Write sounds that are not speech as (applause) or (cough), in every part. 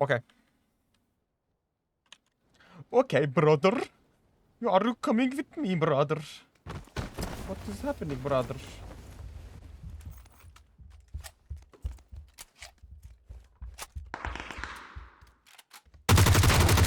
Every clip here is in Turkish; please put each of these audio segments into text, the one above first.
Okay. Okay, brother. You are you coming with me, brother? What is happening, brother?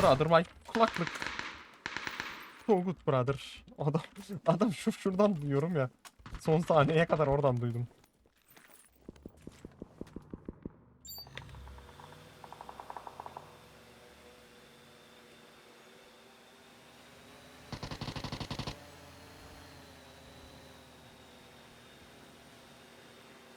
Brother, my kulaklık. So good, brother. Adam, adam şu şuradan duyuyorum ya. Son saniyeye kadar oradan duydum.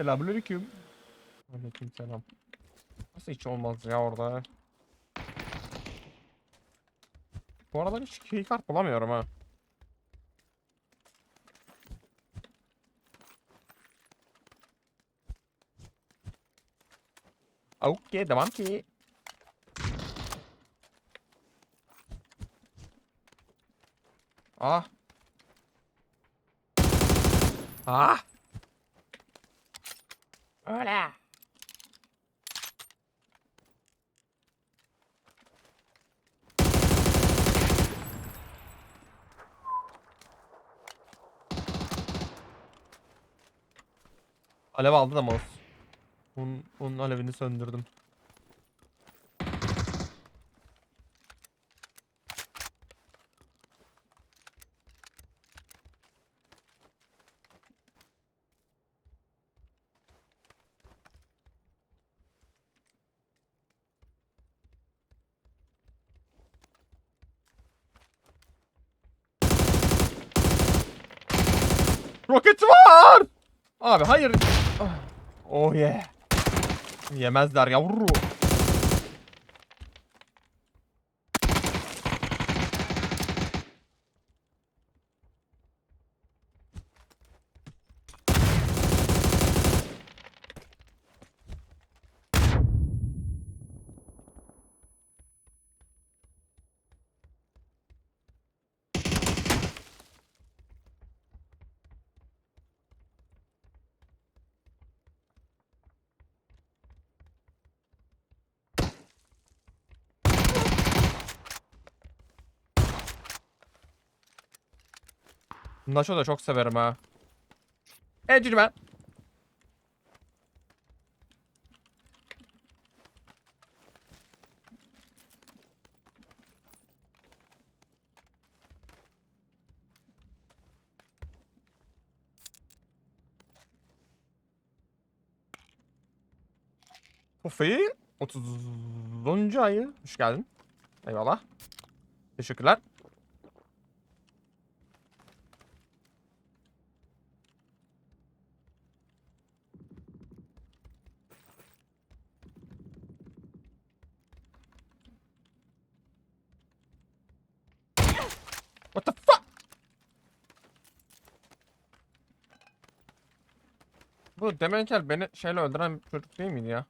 Selamünaleyküm. Aleyküm selam. Nasıl hiç olmaz ya orada? Bu aralar hiç keycard bulamıyorum ha. Okey, devam ki. Ah. Ah. Öyle. Alev aldı da mouse. Onun, onun alevini söndürdüm. Roket var! Abi hayır. Ah, Oh yeah. Yemezler yavru. Nacho da çok severim ha. Ecil ben. Pufi 30. ayı. Hoş geldin. Eyvallah. Teşekkürler. What the fuck? Bu Demenkel beni şeyle öldüren bir çocuk değil miydi ya?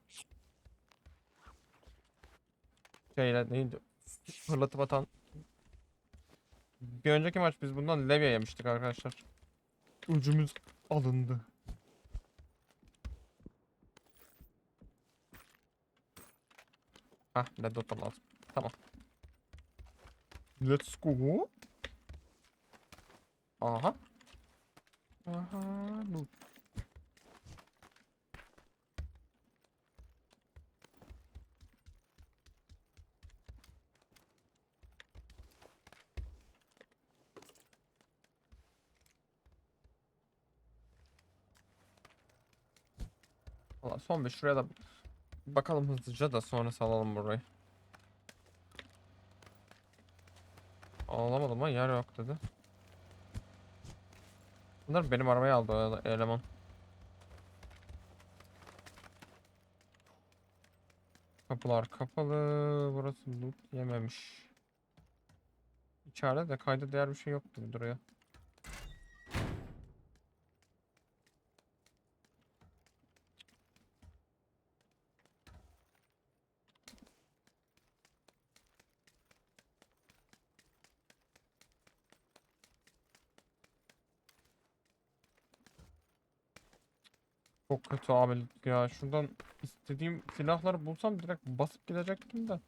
Şeyle neydi? Fırlatıp atan. Bir önceki maç biz bundan levye yemiştik arkadaşlar. Ucumuz alındı. Hah ne dota lazım. Tamam. Let's go. Aha. Loot. Valla son bir şuraya da bakalım hızlıca da sonra salalım burayı. Ağlamadım ama yer yok dedi. Bunlar benim arabayı aldı eleman. Kapılar kapalı. Burası loot yememiş. İçeride de kayda değer bir şey yok gibi duruyor. Çok kötü abi ya. Şuradan istediğim silahları bulsam direkt basıp gidecektim de.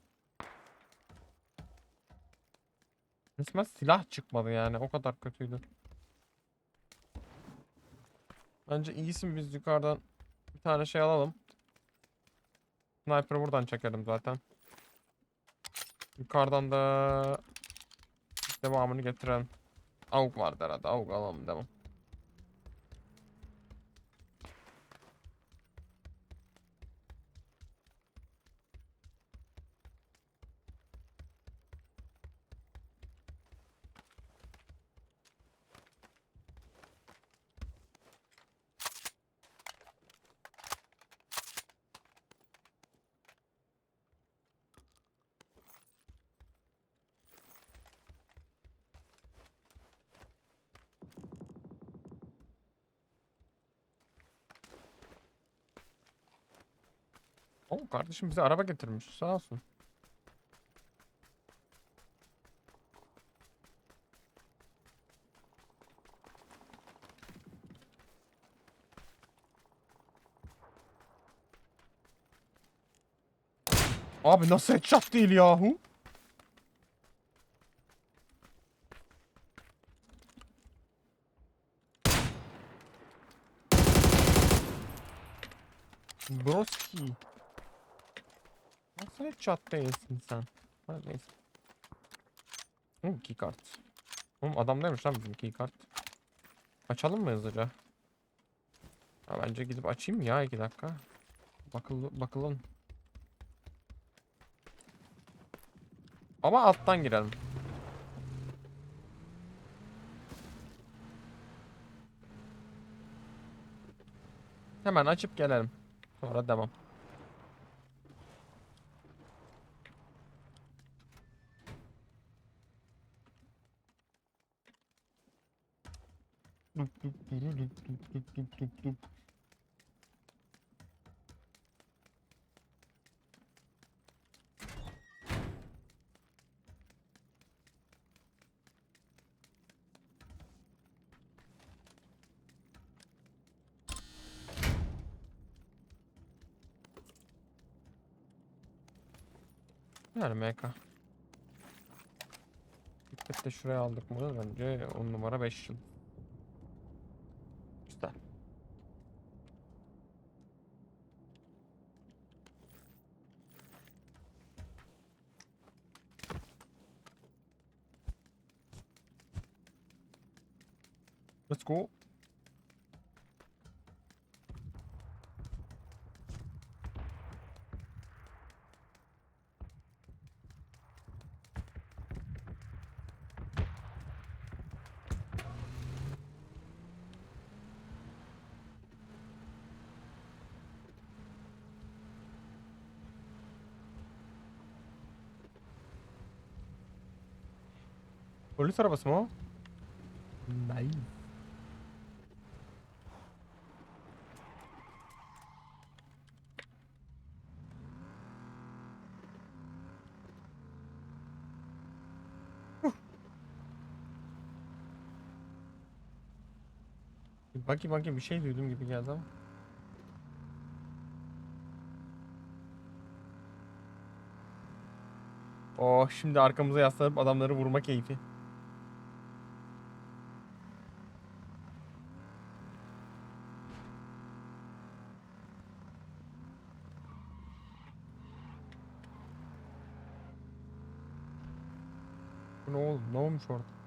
Resmen silah çıkmadı yani. O kadar kötüydü. Bence iyisin biz yukarıdan bir tane şey alalım. Sniper'ı buradan çekelim zaten. Yukarıdan da devamını getiren AUG vardı herhalde. AUG alalım devam. Oo kardeşim bize araba getirmiş. Sağ olsun. Abi nasıl headshot değil yahu? Headshot değilsin sen? Ha, neyse. Oğlum keycard. Oğlum adam neymiş lan bizim keycard? Açalım mı hızlıca? Ha, bence gidip açayım ya iki dakika. Bakıl bakalım. Ama alttan girelim. Hemen açıp gelelim. Sonra devam. Yani MK. Dikkat de şuraya aldık mı? Bence 10 numara 5 yıl. Güzel. Let's go. Polis arabası mı o? Nice. Bakayım bakayım bir şey duydum gibi geldi ama. Oh şimdi arkamıza yaslanıp adamları vurma keyfi. Ne oldu? Ne olmuş orada?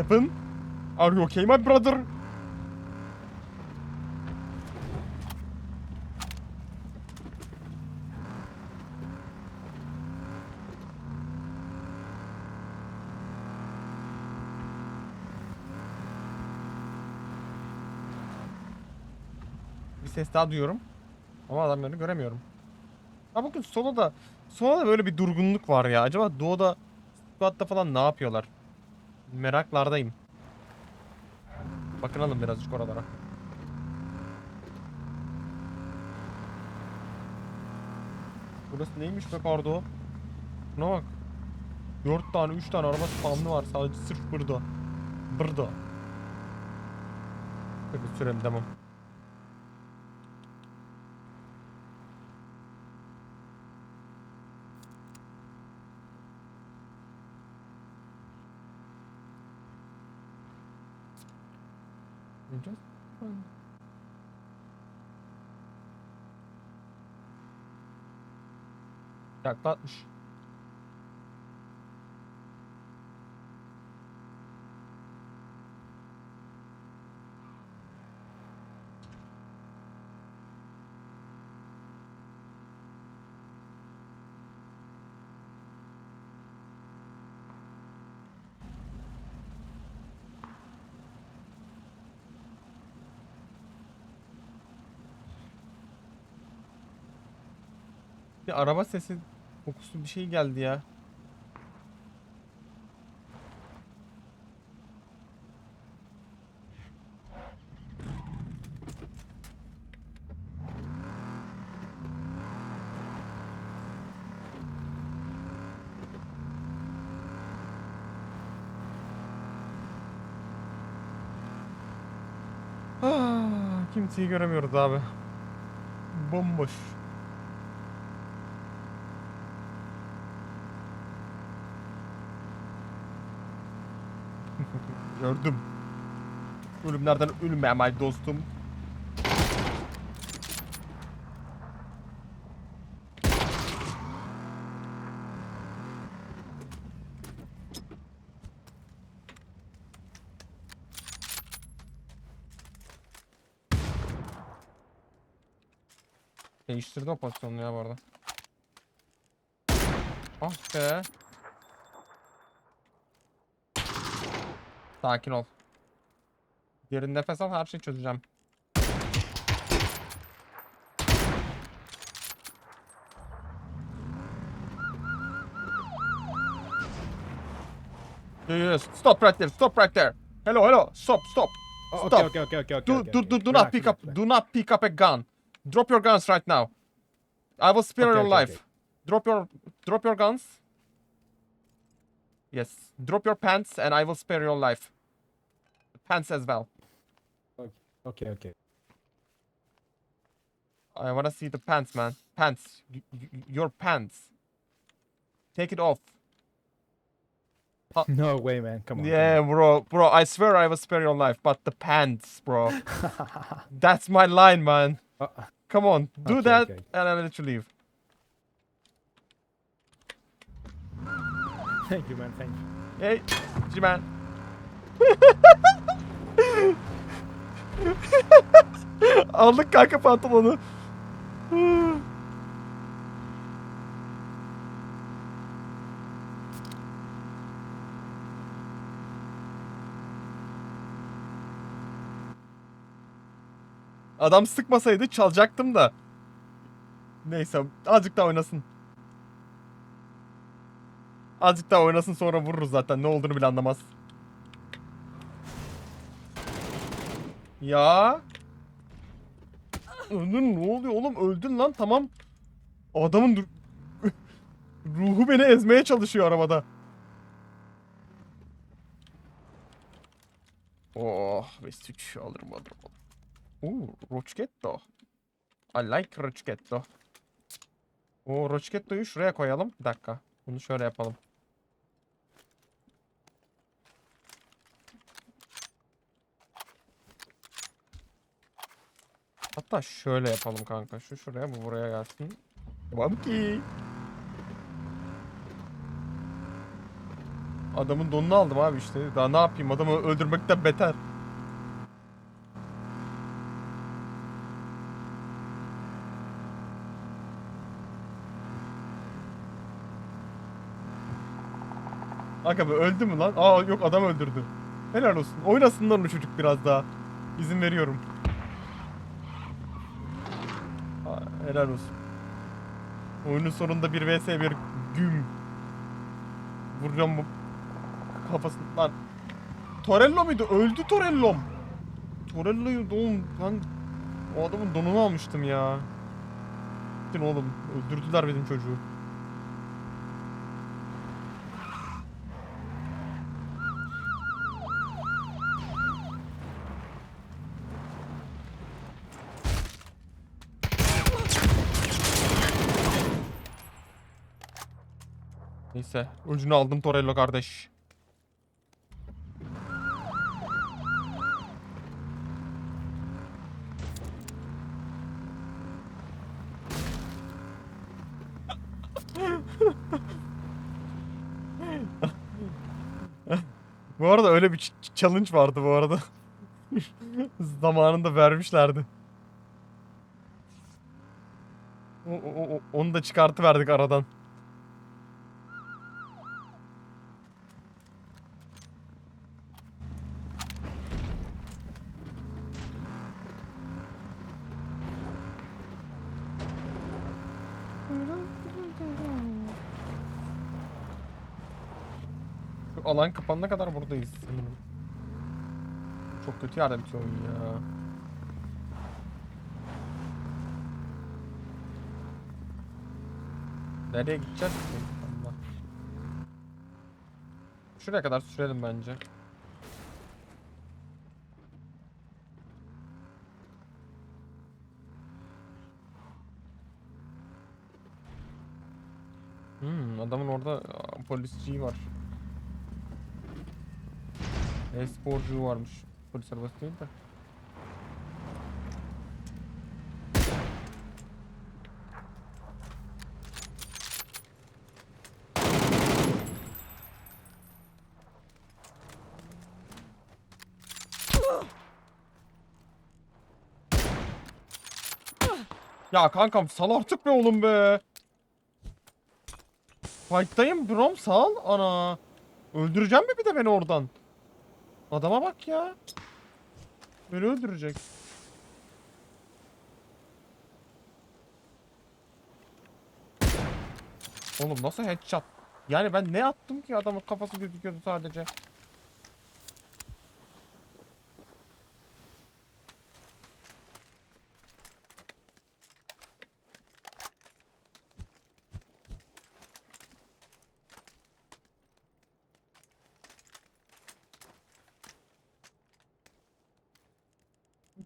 Stephen? Are you okay my brother? Bir ses daha duyuyorum. Ama adamları göremiyorum. Ha bugün sola da sola da böyle bir durgunluk var ya. Acaba doğuda squad'da falan ne yapıyorlar? Meraklardayım. Bakınalım birazcık oralara. Burası neymiş be Kardo? Buna bak. 4 tane 3 tane araba spamlı var sadece sırf burada. Burada. Peki sürelim tamam. Bir araba sesi kokusu bir şey geldi ya. Ah, kimseyi göremiyoruz abi. Bomboş. Gördüm. Ölümlerden ölmemay dostum. Değiştirdi o pozisyonunu ya bu arada. Ah be. Sakin ol. Derin nefes al her şeyi çözeceğim. Yes, stop right there, stop right there. Hello, hello, stop, stop. Oh, Stop. okay, okay, okay, okay, Do, okay, do, okay. do, do Relax, not pick relax, up, relax. do not pick up a gun. Drop your guns right now. I will spare Okay, your okay, life. okay. Drop your, drop your guns. Yes, drop your pants and I will spare your life. Pants as well. Okay, okay. I wanna see the pants, man. Pants. Y- your pants. Take it off. (laughs) No way, man. Come on. yeah, bro. Bro, I swear I will spare your life, but the pants, bro. (laughs) That's my line, man. Come on. Uh, Come on, do Okay, that, okay. and I'll let you leave. Thank you, man. Thank you. Hey, G-man. (laughs) Aldık kanka pantolonu. Adam sıkmasaydı çalacaktım da. Neyse azıcık daha oynasın. Azıcık daha oynasın sonra vururuz zaten ne olduğunu bile anlamaz. Ya. Öldün ne oluyor oğlum öldün lan tamam. Adamın (laughs) ruhu beni ezmeye çalışıyor arabada. Oh alırım alırım alırım. Oo Rochketto. I like Rochketto. O Rochketto'yu şuraya koyalım. Bir dakika. Bunu şöyle yapalım. Hatta şöyle yapalım kanka. Şu şuraya bu buraya gelsin. Tamam ki. Adamın donunu aldım abi işte. Daha ne yapayım? Adamı öldürmekten beter. Kanka be öldü mü lan? Aa yok adam öldürdü. Helal olsun. Oynasın lan o çocuk biraz daha. İzin veriyorum. Aa, helal olsun. Oyunun sonunda bir vs bir güm. Vuracağım bu kafasını lan. Torello muydu? Öldü Torello'm. Torello'yu oğlum ben o adamın donunu almıştım ya. Gittin oğlum öldürdüler benim çocuğu. Neyse öcünü aldım Torello kardeş. Bu arada öyle bir ch- challenge vardı bu arada. (laughs) Zamanında vermişlerdi. O, o- o- onu da çıkartıverdik aradan. Alan kapanana kadar buradayız. Çok kötü yerde bitiyor oyun ya. Nereye gideceğiz ki? Allah. Şuraya kadar sürelim bence. Hmm, adamın orada aa, polisçiği var. E-sporcu varmış. Polis arabası değil de. Ya kankam sal artık be oğlum be. Fight'tayım brom sal ana. Öldüreceğim mi bir de beni oradan? Adama bak ya. Beni öldürecek. Oğlum nasıl headshot? Yani ben ne attım ki adamın kafası gözüküyordu sadece.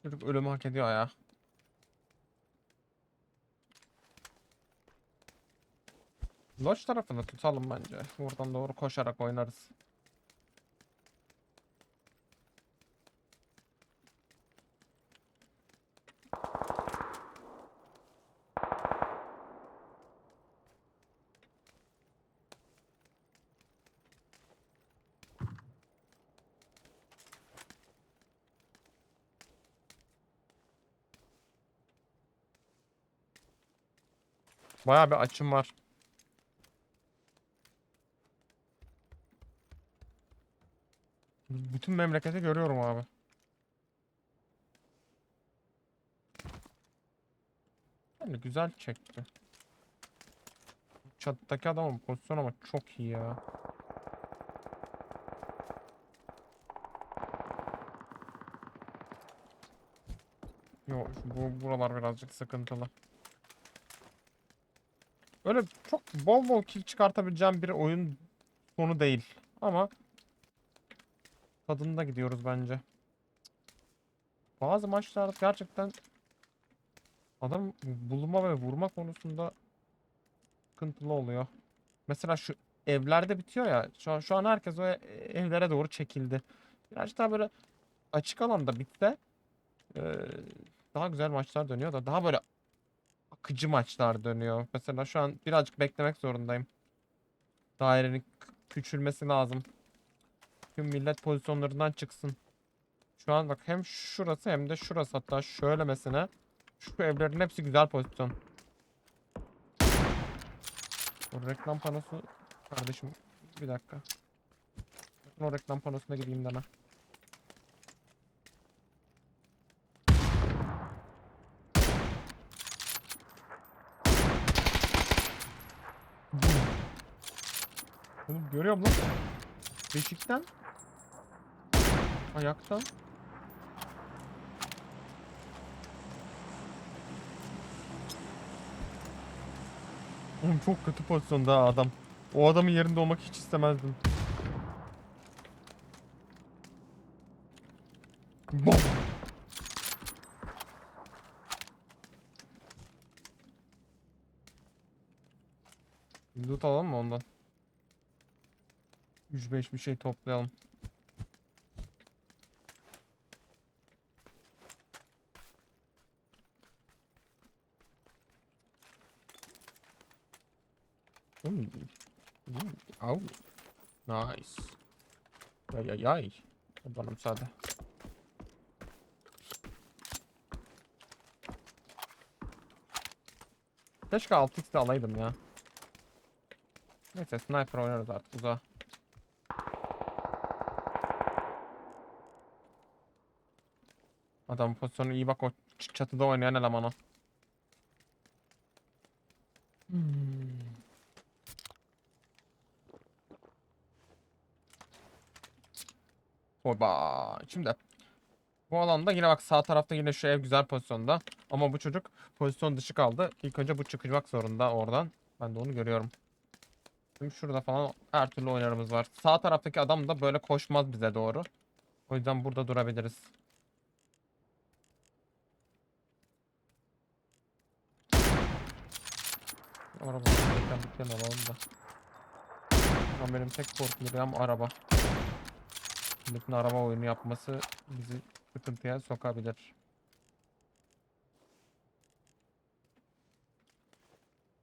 Çocuk ölümü hak ediyor ya. Lodge tarafını tutalım bence. Buradan doğru koşarak oynarız. Bayağı bir açım var. Bütün memleketi görüyorum abi. Yani güzel çekti. Çattaki adamın pozisyonu ama çok iyi ya. Yo şu bu buralar birazcık sıkıntılı. Öyle çok bol bol kill çıkartabileceğim bir oyun sonu değil. Ama tadında gidiyoruz bence. Bazı maçlar gerçekten adam bulma ve vurma konusunda sıkıntılı oluyor. Mesela şu evlerde bitiyor ya. Şu an, şu an herkes o evlere doğru çekildi. Birazcık daha böyle açık alanda bitse daha güzel maçlar dönüyor da daha böyle akıcı maçlar dönüyor. Mesela şu an birazcık beklemek zorundayım. Dairenin küçülmesi lazım. Tüm millet pozisyonlarından çıksın. Şu an bak hem şurası hem de şurası hatta şöyle mesela. Şu evlerin hepsi güzel pozisyon. O reklam panosu kardeşim bir dakika. O reklam panosuna gideyim deme. Görüyor musun? Beşikten. Ayaktan. Oğlum çok kötü pozisyonda adam. O adamın yerinde olmak hiç istemezdim. Bom. Loot alalım mı ondan? 3-5 bir şey toplayalım. Ooh. Au. Nice. Ay ay ay. Bana müsaade. Keşke 6x de alaydım ya. Neyse sniper oynarız artık uzağa. Adam pozisyonu iyi bak o çatıda oynayan eleman o. Hmm. Hoba. Şimdi bu alanda yine bak sağ tarafta yine şu ev güzel pozisyonda. Ama bu çocuk pozisyon dışı kaldı. İlk önce bu çıkacak zorunda oradan. Ben de onu görüyorum. Şimdi şurada falan her türlü oynarımız var. Sağ taraftaki adam da böyle koşmaz bize doğru. O yüzden burada durabiliriz. Araba tekerleklerini alalım da. Ama benim tek korkum araba. Milletin araba oyunu yapması bizi sıkıntıya sokabilir.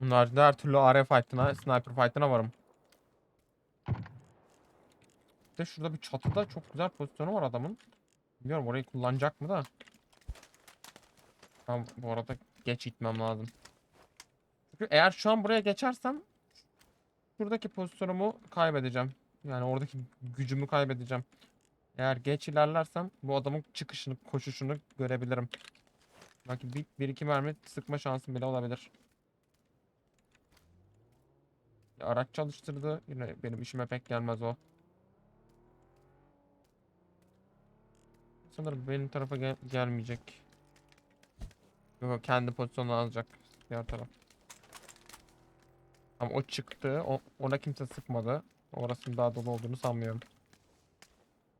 Bunun haricinde her türlü AR fight'ına, sniper fight'ına varım. Bir de şurada bir çatıda çok güzel pozisyonu var adamın. Bilmiyorum orayı kullanacak mı da. Ben bu arada geç gitmem lazım. Çünkü eğer şu an buraya geçersem şuradaki pozisyonumu kaybedeceğim. Yani oradaki gücümü kaybedeceğim. Eğer geç ilerlersem bu adamın çıkışını, koşuşunu görebilirim. Belki bir, bir iki mermi sıkma şansım bile olabilir. Ya Araç çalıştırdı. Yine benim işime pek gelmez o. Sanırım benim tarafa gel- gelmeyecek. Yok, kendi pozisyonunu alacak diğer taraf. Ama o çıktı. O, ona kimse sıkmadı. Orasının daha dolu olduğunu sanmıyorum.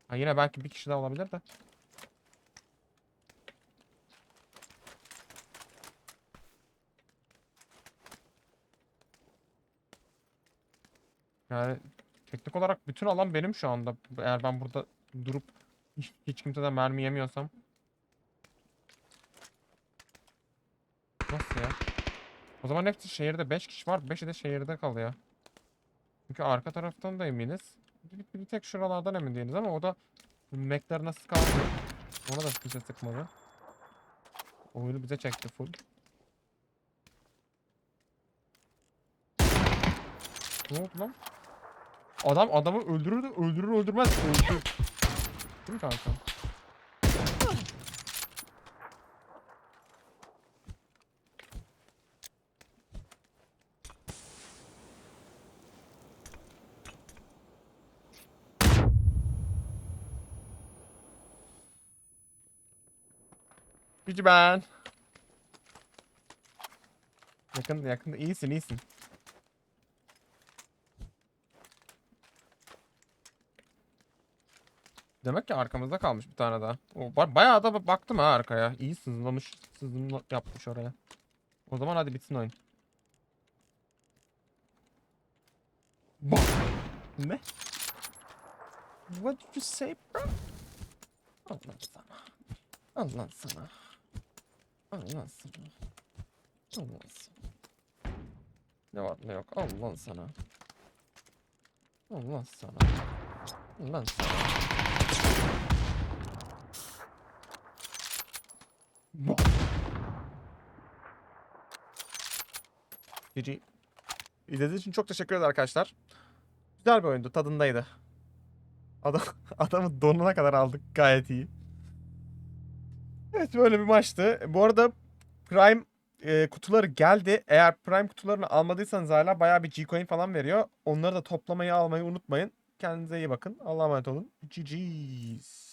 Ha yine belki bir kişi daha olabilir de. Yani teknik olarak bütün alan benim şu anda. Eğer ben burada durup hiç, hiç kimseden mermi yemiyorsam. Nasıl ya? O zaman hepsi şehirde 5 kişi var. 5'i de şehirde kalıyor. Çünkü arka taraftan da eminiz. Bir, bir tek şuralardan emin değiliz ama o da Mekler nasıl kaldı? Ona da kimse sıkmadı. Oyunu bize çekti full. Ne oldu lan? Adam adamı öldürür de öldürür öldürmez öldü. Değil mi kanka? Gücü ben. Yakın yakında iyisin iyisin. Demek ki arkamızda kalmış bir tane daha. O ba- bayağı da ba- baktım ha arkaya. İyi sızlamış, sızım yapmış oraya. O zaman hadi bitsin oyun. Bak. Ne? What did you say bro? Allah sana. Allah sana. Allah sana. Allah sana. Ne var ne yok. Allah sana. Allah sana. Allah sana. GG. İzlediğiniz için çok teşekkür ederim arkadaşlar. Güzel bir oyundu. Tadındaydı. Adam, (laughs) adamı donuna kadar aldık. Gayet iyi. Evet böyle bir maçtı. Bu arada Prime e, kutuları geldi. Eğer Prime kutularını almadıysanız hala bayağı bir G-Coin falan veriyor. Onları da toplamayı almayı unutmayın. Kendinize iyi bakın. Allah'a emanet olun. GG's.